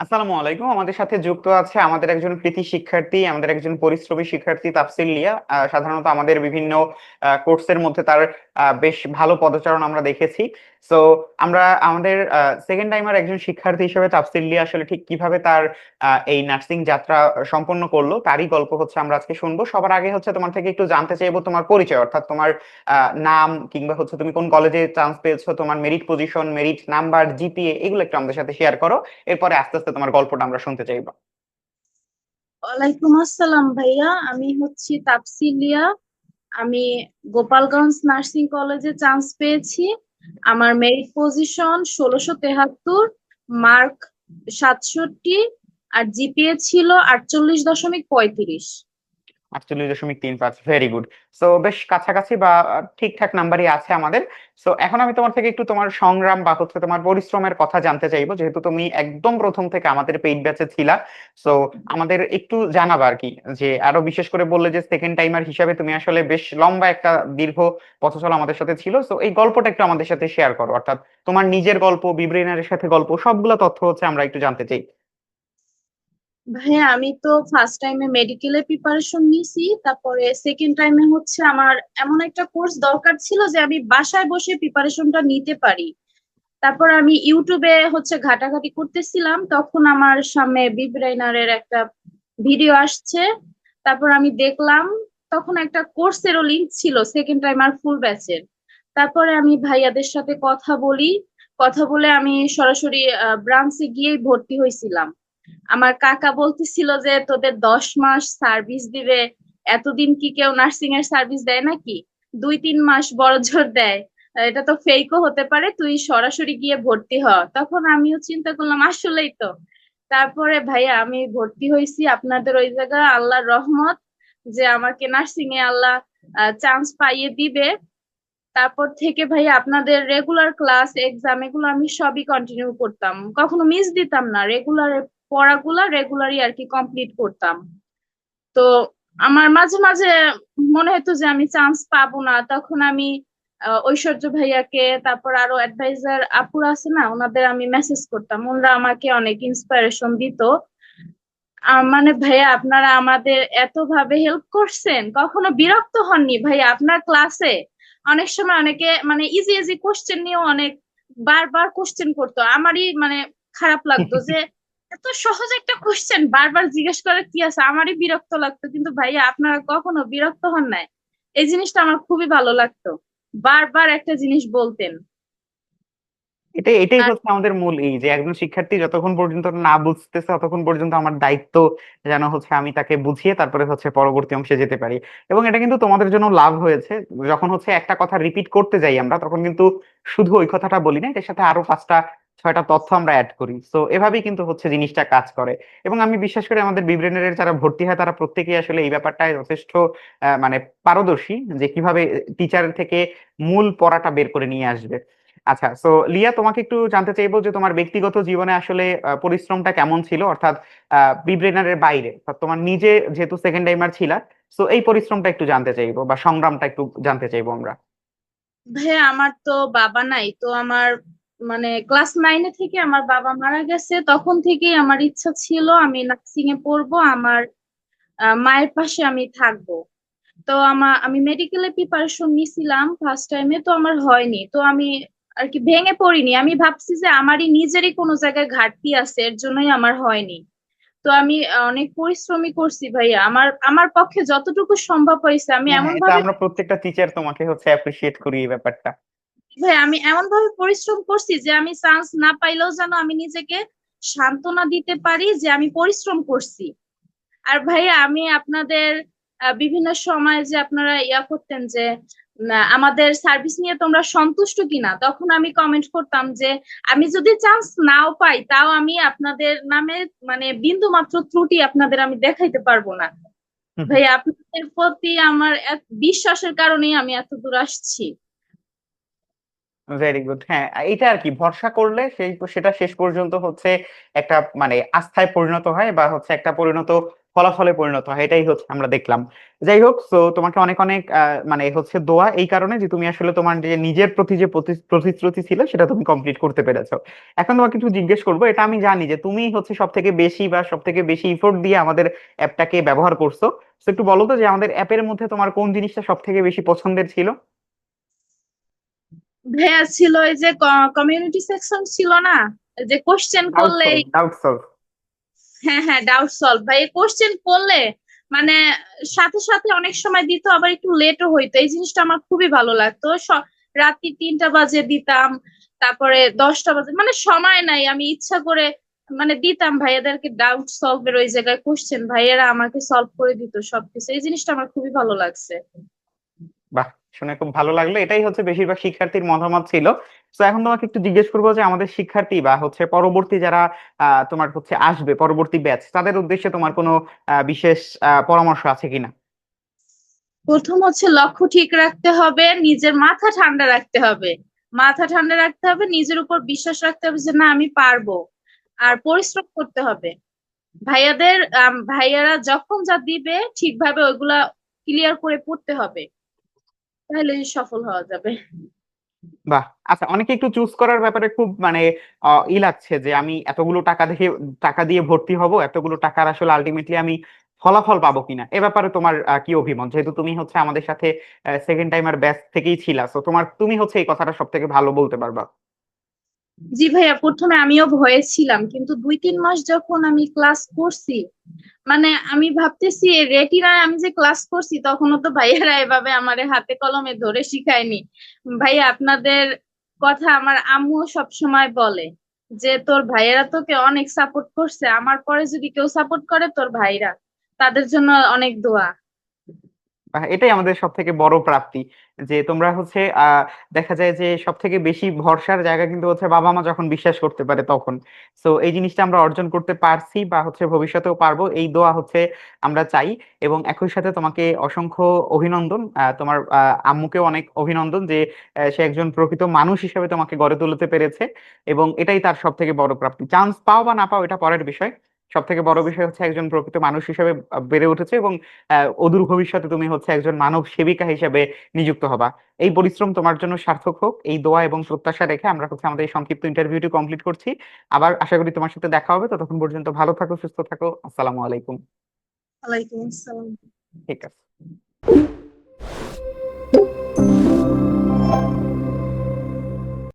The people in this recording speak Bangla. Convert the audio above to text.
আসসালামু আলাইকুম। আমাদের সাথে যুক্ত আছে আমাদের একজন কৃতি শিক্ষার্থী, আমাদের একজন পরিশ্রমী শিক্ষার্থী তাফসিল লিয়া। সাধারণত আমাদের বিভিন্ন কোর্সের মধ্যে তার বেশ ভালো পদচারণ আমরা দেখেছি। সো আমরা আমাদের সেকেন্ড টাইমার একজন শিক্ষার্থী হিসেবে তাফসিল লিয়া আসলে ঠিক কীভাবে তার এই নার্সিং যাত্রা সম্পন্ন করল, তারই গল্প হচ্ছে আমরা আজকে শুনব। সবার আগে হচ্ছে তোমার থেকে একটু জানতে চাইব তোমার পরিচয়, অর্থাৎ তোমার নাম কিংবা হচ্ছে তুমি কোন কলেজে চান্স পেয়েছ, তোমার merit position merit number GPA এগুলো একটু আমাদের সাথে শেয়ার করো। এরপরে আস্তে আস্তে তোমার গল্পটা আমরা শুনতে চাইব। ওয়ালাইকুম আসসালাম ভাইয়া, আমি হচ্ছি তাপসিলিয়া আমি গোপালগঞ্জ নার্সিং কলেজে চান্স পেয়েছি। আমার মেরিট পজিশন ষোলোশো তেহাত্তর মার্ক সাতষট্টি আর জিপিএ ছিল আটচল্লিশ দশমিক পঁয়ত্রিশ। আটচল্লিশ দশমিক তিন পাঁচ ভেরি গুড সো বেশ কাছাকাছি বা ঠিকঠাক নাম্বারই আছে আমাদের। সো এখন আমি তোমার থেকে একটু তোমার সংগ্রাম বা, হচ্ছে তোমার পরিশ্রমের কথা জানতে চাইব। যেহেতু তুমি একদম প্রথম থেকে আমাদের পেইড ব্যাচে ছিলা সো আমাদের একটু জানাবা আর কি, যে, আরও বিশেষ করে বললে যে সেকেন্ড টাইমার হিসাবে তুমি আসলে বেশ লম্বা একটা দীর্ঘ পথ চলা আমাদের সাথে ছিল। সো এই গল্পটা একটু আমাদের সাথে শেয়ার করো। অর্থাৎ তোমার নিজের গল্প, বিব্রেনারের সাথে গল্প, সবগুলো তথ্য হচ্ছে আমরা একটু জানতে চাই। ভাইয়া আমি তো ফার্স্ট টাইমে মেডিকেলের প্রিপারেশন নিয়েছি, তারপরে সেকেন্ড টাইমে হচ্ছে আমার এমন একটা কোর্স দরকার ছিল যে আমি বাসায় বসে প্রিপারেশনটা নিতে পারি। তারপর আমি ইউটিউবে হচ্ছে ঘাটাঘাটি করতেছিলাম, তখন আমার সামনে বিব্রেইনারের একটা ভিডিও আসছে, তারপর আমি দেখলাম তখন একটা কোর্সেরও লিংক ছিল সেকেন্ড টাইম আর ফুল ব্যাচের তারপরে আমি ভাইয়াদের সাথে কথা বলি, কথা বলে আমি সরাসরি ব্রাঞ্চে গিয়েই ভর্তি হয়েছিলাম। আমার কাকা বলতেছিল যে, তোদের দশ মাস সার্ভিস দিবে, এতদিন কি কেউ নার্সিং এর সার্ভিস দেয় নাকি? দুই, তিন মাস বড় জোর দেয়। এটা তো ফেকও হতে পারে, তুই সরাসরি গিয়ে ভর্তি হ। তখন আমিও চিন্তা করলাম, আসলেই তো। তারপরে, ভাইয়া, আমি ভর্তি হয়েছি আপনাদের ওই জায়গায় আল্লাহর রহমত যে আমাকে নার্সিং এ আল্লাহ চান্স পাইয়ে দিবে। তারপর থেকে, ভাইয়া, আপনাদের রেগুলার ক্লাস এক্সাম এগুলো আমি সবই কন্টিনিউ করতাম। কখনো মিস দিতাম না রেগুলার পড়াগুলা রেগুলারই আর কি কমপ্লিট করতাম। তো আমার মাঝে মাঝে মনে হতো যে আমি চান্স পাবো না। তখন আমি ঐশ্বর্য ভাইয়াকে তারপর আরও অ্যাডভাইজার আপুরা আছে না ওনাদের আমি মেসেজ করতাম। ওনারা আমাকে অনেক ইন্সপিরেশন দিত। মানে ভাইয়া আপনারা আমাদের এত ভাবে হেল্প করছেন। কখনো বিরক্ত হননি? ভাইয়া আপনার ক্লাসে অনেক সময় অনেকে মানে ইজি ইজি কোশ্চেন নিয়েও অনেক বারবার কোশ্চেন করতো। আমারই মানে খারাপ লাগতো যে এত সহজ একটা কোশ্চেন বারবার জিজ্ঞেস করে কি আছে? আমারই বিরক্ত লাগতো কিন্তু ভাইয়া আপনারা কখনো বিরক্ত হন নাই? এই জিনিসটা আমার খুবই ভালো লাগতো। বারবার একটা জিনিস বলতেন। এটাই এটাই হচ্ছে আমাদের মূল এই যে একজন শিক্ষার্থী যতক্ষণ পর্যন্ত না বুঝতেছে ততক্ষণ পর্যন্ত আমার দায়িত্ব যেন হচ্ছে আমি তাকে বুঝিয়ে তারপরে হচ্ছে পরবর্তী অংশে যেতে পারি। এবং এটা কিন্তু তোমাদের জন্য লাভ হয়েছে। যখন হচ্ছে একটা কথা রিপিট করতে যাই আমরা তখন কিন্তু শুধু ওই কথাটা বলি না এটার সাথে আরও পাঁচটা ছয়টা তথ্য আমরা অ্যাড করি। তো এভাবেই কিন্তু হচ্ছে জিনিসটা কাজ করে। এবং আমি বিশ্বাস করি আমাদের বিব্রেনের যারা ভর্তি হয়, তারা প্রত্যেকেই আসলে এই ব্যাপারটায় যথেষ্ট মানে পারদর্শী যে কীভাবে টিচার থেকে মূল পড়াটা বের করে নিয়ে আসবে। আচ্ছা সো লিয়া, তোমাকে একটু জানতে চাইব যে তোমার ব্যক্তিগত জীবনে আসলে পরিশ্রমটা কেমন ছিল? অর্থাৎ বিব্রেনারের বাইরে, অর্থাৎ তোমার নিজে যেহেতু সেকেন্ড টাইমার ছিলা সো এই পরিশ্রমটা একটু জানতে চাইব বা সংগ্রামটা একটু জানতে চাইব আমরা। ভাইয়া, আমার তো বাবা নাই, তো আমার মানে ক্লাস নাইনে থেকে আমার বাবা মারা গেছে তখন থেকেই আমার ইচ্ছা ছিল আমি নার্সিং এ পড়ব আমার মায়ের পাশে আমি থাকব। তো আমার আমি মেডিকেলে প্রিপারেশন নিছিলাম ফার্স্ট টাইমে তো আমার হয়নি। তো আমি আর কি ভেঙে পড়িনি। আমি ভাবছি যে আমারই নিজেরই কোনো জায়গায় ঘাটতি আছে এর জন্যই আমার হয়নি। তো আমি অনেক পরিশ্রমী করছি ভাইয়া। আমার আমার পক্ষে যতটুকু সম্ভব হয়েছে আমি হ্যাঁ এমন ভাবে আমরা প্রত্যেকটা টিচার তোমাকে হচ্ছে অ্যাপ্রিসিয়েট করি এই ব্যাপারটা। ভাই আমি এমন ভাবে পরিশ্রম করছি যে আমি চান্স না পাইলেও যেন আমি নিজেকে সান্ত্বনা দিতে পারি যে আমি পরিশ্রম করছি। আর ভাইয়া আমি আপনাদের বিভিন্ন সময় যে আপনারা ইয়া করতেন যে আমাদের সার্ভিস নিয়ে তোমরা সন্তুষ্ট কিনা তখন আমি কমেন্ট করতাম যে আমি যদি চান্স নাও পাই তাও আমি আপনাদের নামে মানে বিন্দু মাত্র ত্রুটি আপনাদের আমি দেখাইতে পারব না। ভাইয়া আপনাদের প্রতি আমার বিশ্বাসের কারণেই আমি এত দূর আসছি। ভেরি গুড হ্যাঁ এটা আর কি ভরসা করলে সেই, সেটা শেষ পর্যন্ত হচ্ছে একটা মানে আস্থায় পরিণত হয় বা হচ্ছে একটা পরিণত, ফলাফলে পরিণত হয়, এটাই হচ্ছে আমরা দেখলাম। যাই হোক তো তোমাকে অনেক অনেক মানে হচ্ছে দোয়া এই কারণে যে তুমি আসলে তোমার যে নিজের প্রতি যে প্রতি- প্রতিশ্রুতি ছিল সেটা তুমি কমপ্লিট করতে পেরেছ। এখন তোমাকে কিছু জিজ্ঞেস করব, এটা আমি জানি যে তুমি হচ্ছে সব থেকে বেশি বা সব থেকে বেশি ইফোর্ট দিয়ে আমাদের অ্যাপটাকে ব্যবহার করছ। তো একটু বলো তো যে আমাদের অ্যাপের মধ্যে তোমার কোন জিনিসটা সব থেকে বেশি পছন্দের ছিল? ভাইয়া ছিল ওই যে কমিউনিটি সেকশন ছিল না? যে কোশ্চেন করলে ডাউট সলভ হ্যাঁ হ্যাঁ ডাউট সলভ ভাই কোশ্চেন করলে মানে সাথে সাথে অনেক সময় দিত আবার একটু লেটও হইতো। এই জিনিসটা আমার খুবই ভালো লাগতো। রাত্রি তিনটা বাজে দিতাম তারপরে দশটা বাজে মানে সময় নাই। আমি ইচ্ছা করে মানে দিতাম ভাইয়াদেরকে ডাউট সলভ সলভের ওই জায়গায় কোশ্চেন ভাইয়ারা আমাকে সলভ করে দিত সবকিছু। এই জিনিসটা আমার খুবই ভালো লাগছে। বাহ শুনে খুব ভালো লাগল। এটাই হচ্ছে বেশিরভাগ শিক্ষার্থীর মতামত ছিল। তো এখন তোমাকে একটু জিজ্ঞেস করব যে আমাদের শিক্ষার্থী বা হচ্ছে পরবর্তী যারা তোমার হচ্ছে আসবে, পরবর্তী ব্যাচ তাদের উদ্দেশ্যে তোমার কোনো বিশেষ পরামর্শ আছে কিনা? প্রথম হচ্ছে লক্ষ্য ঠিক রাখতে হবে, নিজের মাথা ঠান্ডা রাখতে হবে। মাথা ঠান্ডা রাখতে হবে, নিজের উপর বিশ্বাস রাখতে হবে যে না, আমি পারব। আর পরিশ্রম করতে হবে। ভাইয়াদের ভাইয়ারা যখন যা দিবে, ঠিকভাবে ওইগুলা ক্লিয়ার করে পড়তে হবে। তাহলে সফল হওয়া যাবে। বাহ! আচ্ছা অনেকে একটু চুজ করার ব্যাপারে খুব মানে ই লাগছে যে আমি এতগুলো টাকা দেখে টাকা দিয়ে ভর্তি হব এতগুলো টাকার আসলে আলটিমেটলি আমি ফলাফল পাবো কিনা? এ ব্যাপারে তোমার কি অভিমত? যেহেতু তুমি হচ্ছে আমাদের সাথে সেকেন্ড টাইমার ব্যাচ থেকেই ছিলা তো তোমার তুমি হচ্ছে এই কথাটা সব থেকে ভালো বলতে পারবা। জি ভাইয়া প্রথমে আমিও ভয়ে ছিলাম কিন্তু দুই তিন মাস যখন আমি ক্লাস করছি মানে আমি ভাবতেছি রেটিনায় আমি যে ক্লাস করছি তখনও তো ভাইয়ারা এভাবে আমার হাতে কলমে ধরে শিখায়নি। ভাইয়া, আপনাদের কথা আমার আম্মুও সব সময় বলে যে, তোর ভাইয়েরা তোকে অনেক সাপোর্ট করছে, আমার পরে যদি কেউ সাপোর্ট করে তোর ভাইরা, তাদের জন্য অনেক দোয়া। এটাই আমাদের সব থেকে বড় প্রাপ্তি। যে তোমরা হচ্ছে দেখা যায় যে সব থেকে বেশি ভরসার জায়গা কিন্তু হচ্ছে বাবা মা যখন বিশ্বাস করতে পারে তখন। তো এই জিনিসটা আমরা অর্জন করতে পারছি বা হচ্ছে ভবিষ্যতেও পারব, এই দোয়া হচ্ছে আমরা চাই। এবং একই সাথে তোমাকে অসংখ্য অভিনন্দন তোমার আম্মুকেও অনেক অভিনন্দন যে সে একজন প্রকৃত মানুষ হিসেবে তোমাকে গড়ে তুলতে পেরেছে। এবং এটাই তার সব থেকে বড় প্রাপ্তি। চান্স পাও বা না পাও এটা পরের বিষয়। সব থেকে বড় বিষয় হচ্ছে একজন প্রকৃত মানুষ হিসেবে বেড়ে উঠেছে এবং অদূর ভবিষ্যতে তুমি হচ্ছে একজন মানব সেবিকা হিসেবে নিযুক্ত হবা। এই পরিশ্রম তোমার জন্য সার্থক হোক। এই দোয়া এবং প্রত্যাশা রেখে আমরা হচ্ছে আমাদের এই সংক্ষিপ্ত ইন্টারভিউটি কমপ্লিট করছি। আবার আশা করি তোমার সাথে দেখা হবে। ততক্ষণ পর্যন্ত ভালো থাকো সুস্থ থাকো। আসসালামু আলাইকুম। ঠিক আছে।